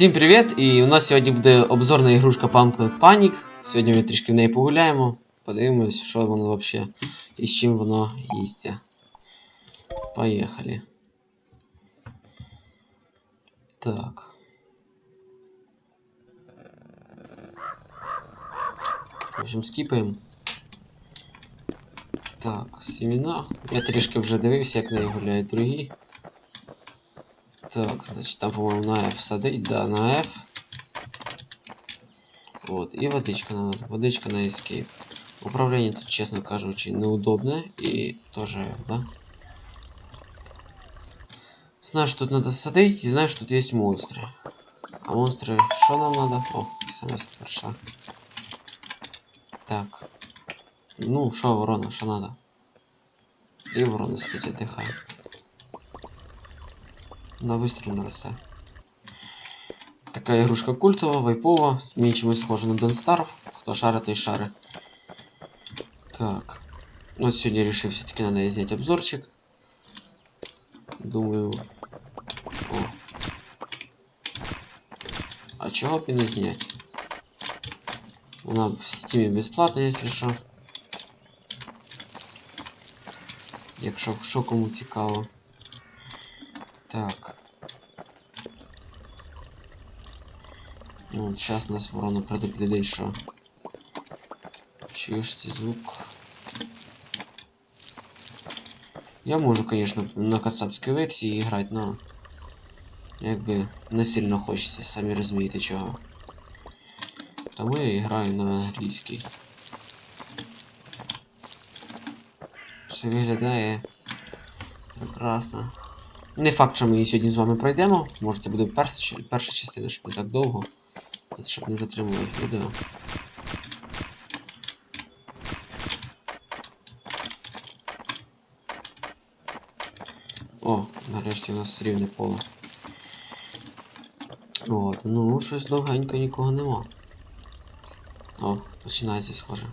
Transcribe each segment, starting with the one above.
Всім привіт! І у нас сьогодні буде обзорна ігрушка Pumpkin Panic. Сьогодні ми трішки в неї погуляємо, подивимось, що воно взагалі і з чим воно їсться. Поїхали. Так. В общем, скіпаємо. Так, семена. Я трішки вже дивився, як неї гуляють другі. Так, значит, по-моему, на F садить, да, на F. Вот, и водичка надо, водичка на Escape. Управление тут, честно кажучи, неудобное и тоже, да. Что тут надо садить, и что тут есть монстры. А монстры, что нам надо? О, смс пришла. Так. Ну, что, ворона, что надо? И ворона сидит, отдыхает На вистріл росте. Така ігрушка культова, вайпова, мені чимось схожа на Don't Starve. Хто шарить, той шарить. Так. От сьогодні я вирішив все-таки на неї зняти обзорчик. Думаю. О. А чого б і не зняти? Вона в стімі безплатна, якщо що. Якщо що кому цікаво. Так. Ну, сейчас нас ворона предупредить, що чуєш цей звук. Я можу, конечно, на кацапській версії грати, но якби не сильно хочеться, самі розумієте чого. Тому я граю на англійській. Все виглядає прекрасно. Не факт, що ми її сьогодні з вами пройдемо. Може це буде перша, перша частина, щоб не так довго. Тут, щоб не затримувати відео. О, нарешті у нас рівне поле. От, ну щось довгенько нікого нема. О, починається схоже.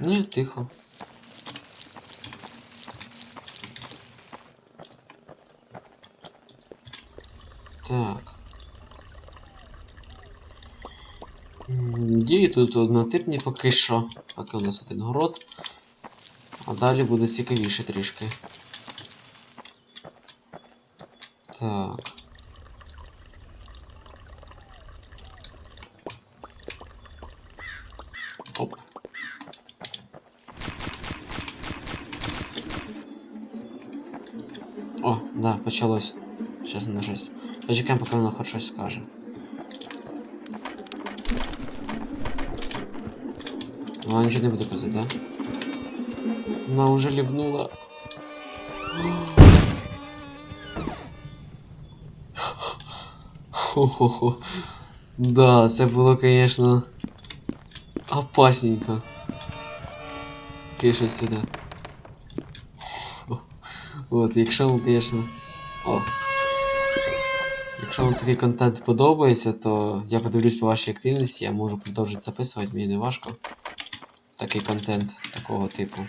Ні, тихо. Так. Дії тут однотипні поки що. Поки у нас один город. А далі буде цікавіше трішки. Так. Оп. О, да, почалось. Сейчас на щось. Почекаємо, поки вона хоч щось скаже. Вона нічого не буде казати, да? Вона вже лівнула. Хо-хо-хо. Да, це було, конечно, опасненько. Кише сюди. От, якщо конечно. О. Якщо вам такий контент подобається, то я подивлюсь по вашій активності, я можу продовжити записувати, мені не важко. Такий контент такого типу.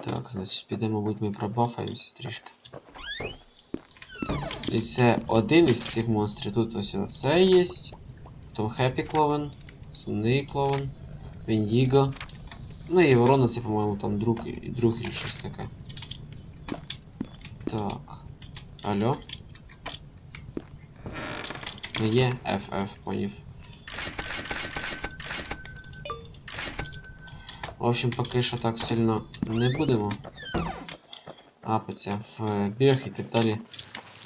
Так, значить, підемо, мабуть, ми пробафаємося трішки. І це один із цих монстрів. Тут ось оце є. Потім Хеппі Кловен, Сумний Кловен, Віндіго. Ну і ворона це, по-моєму, там друг, і друг і щось таке. Так. Алло? Не є FF, поняв. В общем, поки що так сильно не будемо. Апатися в біг і так далі.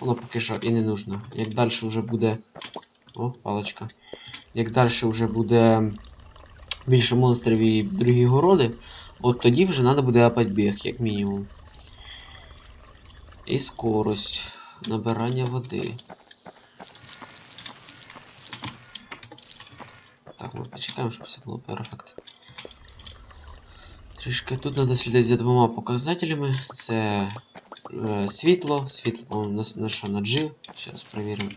Воно поки що і не нужно. Як далі вже буде. О, паличка. Як далі вже буде більше монстрів і другі городи, от тоді вже треба буде апати біг, як мінімум. І скорость набирання води. Так, ми почекаємо, щоб все було перфект. Трішки тут треба слідити за двома показателями. Це е, світло. Світло, по-моєму, на, на що на G. Зараз перевіримо.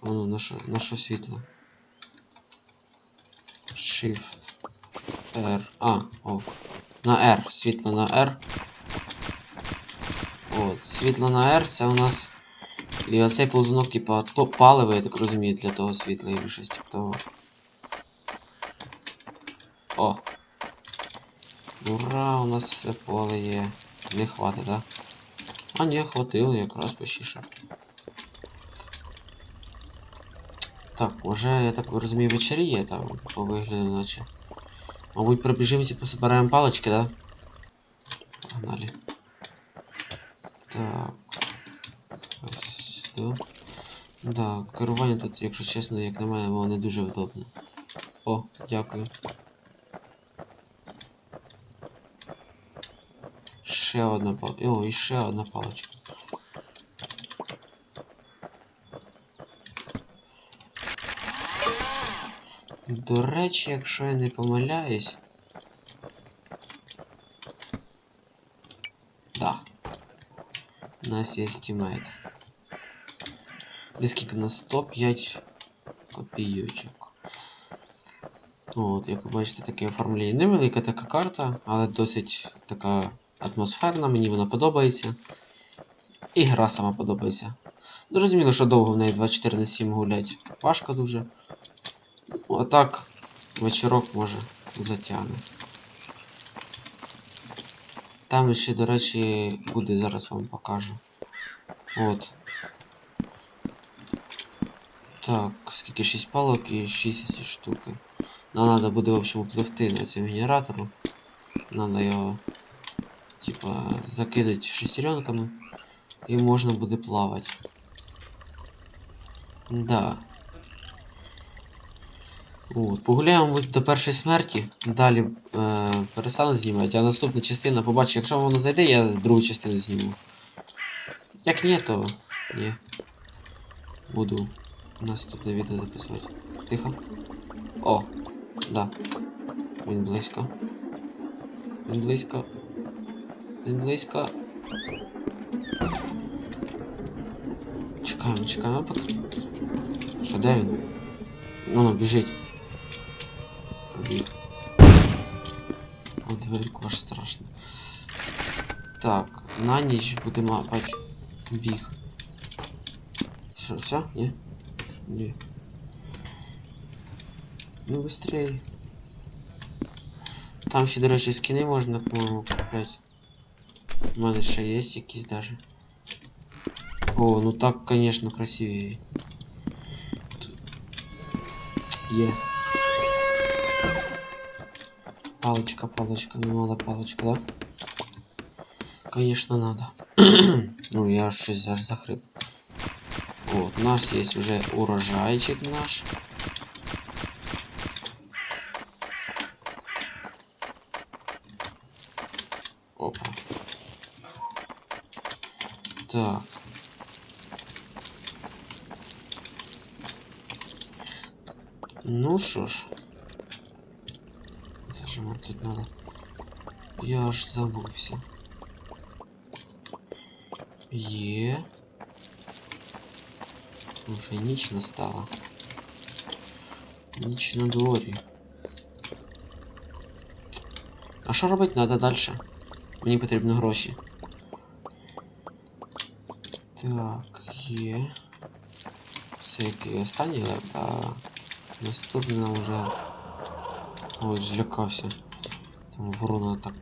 Воно на що, на що світло? Shift. R. А, о. На R. Світло на R. От, світло на R це у нас. І оцей ползунок, типа, то паливо, я так розумію, для того світла і щось типу того. О. Ура, у нас все поле є. Не хватить, да? А ні, хватило, якраз почіше. Так, уже, я так розумію, вечеріє там по вигляду наче. Мабуть, пробіжимося, пособираємо палочки, да? Погнали. Так. Ось сюди. Да, керування тут, якщо чесно, як на мене, воно не дуже вдобне. О, дякую. Ще одна палочка. О, і ще одна палочка. До речі, якщо я не помиляюсь. Да. У нас є стімейт. Десь на 105 копійочок. От, як ви бачите, таке оформлення. Невелика така карта, але досить така атмосферна, мені вона подобається. І гра сама подобається. Зрозуміло, що довго в неї 24 на 7 гулять. Важко дуже. Ну, так, вечірок може затягне. Там ще, до речі, буде, зараз вам покажу. От. Так, скільки 6 палок і 6 ці штуки. Нам треба буде, в общем, пливти на цьому генератору. Надо його, типа, закидати шестеренками. І можна буде плавати. Да. От, погуляємо до першої смерті. Далі е, перестану знімати, а наступна частина побачу, якщо воно зайде, я другу частину зніму. Як ні, то ні. Буду наступне відео записувати. Тихо. О, да. Він близько. Він близько. Він близько. Чекаємо, чекаємо поки. Що, де він? Ну, біжить. Побіг. О, дверку аж страшно. Так, на ніч будемо бач біг. Що, все? Ні? Ні. Ну быстрее. Там ще, до речі, скини можна, по-моєму, купляти. У мене ще є якісь даже. О, ну так, конечно, красивее. Є. Палочка, палочка, ну надо палочка, да? Конечно, надо. ну, я аж аж захрип. Вот, у нас есть уже урожайчик наш. Опа. Так. Ну що ж Зажимать тут надо. Я аж забувся. Є. Уже ніч настала. Ніч на дворі. А що робити треба далі? Мені потрібні гроші. Так, є. Це який останній лев, а наступний нам вже... Ой, злякався. Там ворона так.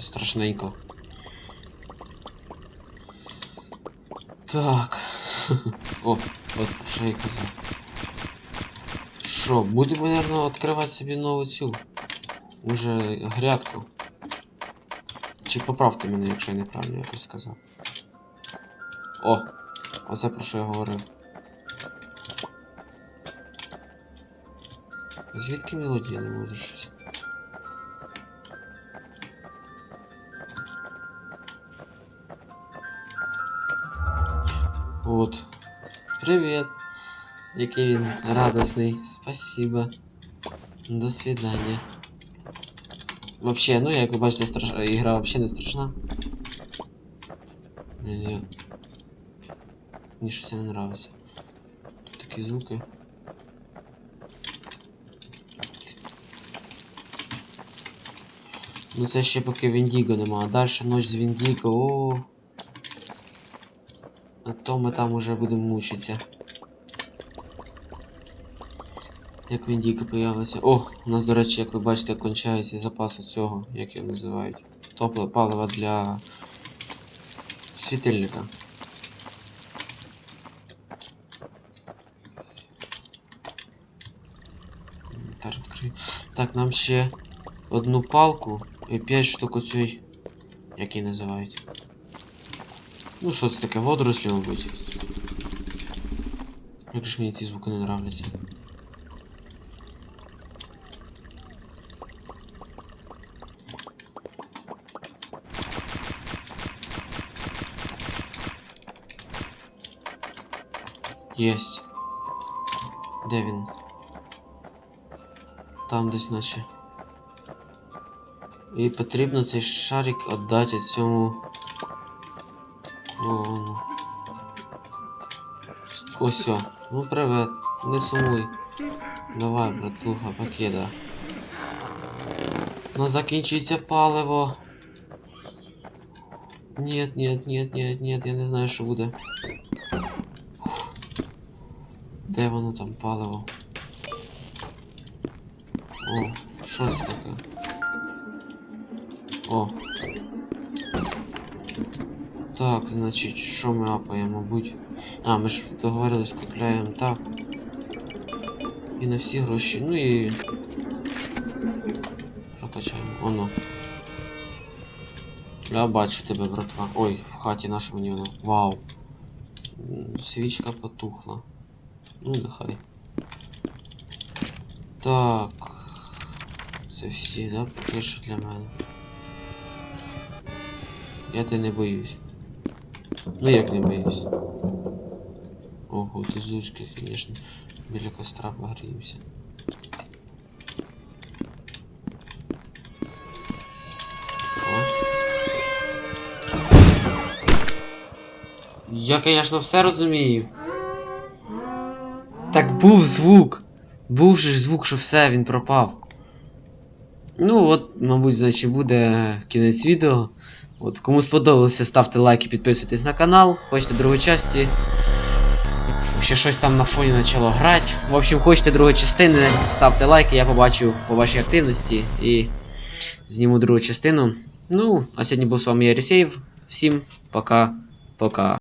Страшненько. Так. О, от що я казав. Що, будемо, наверное, відкривати собі нову цю. Уже грядку. Чи поправте мене, якщо я неправильно якось сказав. О! Оце про що я говорив. Звідки мелодія не може щось? Вот. Привет. Який він радостний. Спасибо. До свидания. Вообще, ну як ви бачите, страш... ігра вообще не страшна. Не-не. Мені щось не нравится. Тут такі звуки. Ну це ще поки Віндіго нема, а далі ночь з Віндіго, о. А то ми там уже будемо мучитися. Як Віндіго появилася. О, у нас, до речі, як ви бачите, кончається запас цього, як його називають. Топливо, паливо для світильника. Так, нам ще одну палку і 5 штук оцей. Як її називають? Ну, що це таке? Водорослі, мабуть. Як ж мені ці звуки не нравляться. Єсть. Де він? Там десь наче. І потрібно цей шарик віддати цьому. Клоуну. Ось о. Ну привет. Не сумуй. Давай, братуха, покида. Ну закінчується паливо. Нет, нет, нет, нет, нет, я не знаю, що буде. Де воно там паливо? О, що це таке? О. Так, значить, що ми апаємо, мабуть. А, ми ж договорились, купляємо так. І на всі гроші. Ну і. Прокачаємо. Оно. Я бачу тебе, братва. Ой, в хаті нашому ні воно. Вау. Свічка потухла. Ну, нехай. Так. Це всі, да, поки що для мене. Я тебе не боюсь. Ну як не боюсь. Ого, ти зучки, конечно. Біля костра погріємося. Я, конечно, все розумію. Так був звук. Був же звук, що все, він пропав. Ну, от, мабуть, значить, буде кінець відео. От, кому сподобалося, ставте лайк і підписуйтесь на канал. Хочете другої часті. Ще щось там на фоні почало грати. В общем, хочете другої частини, ставте лайки, я побачу по вашій активності і зніму другу частину. Ну, а сьогодні був з вами Єрісєєв. Всім пока-пока.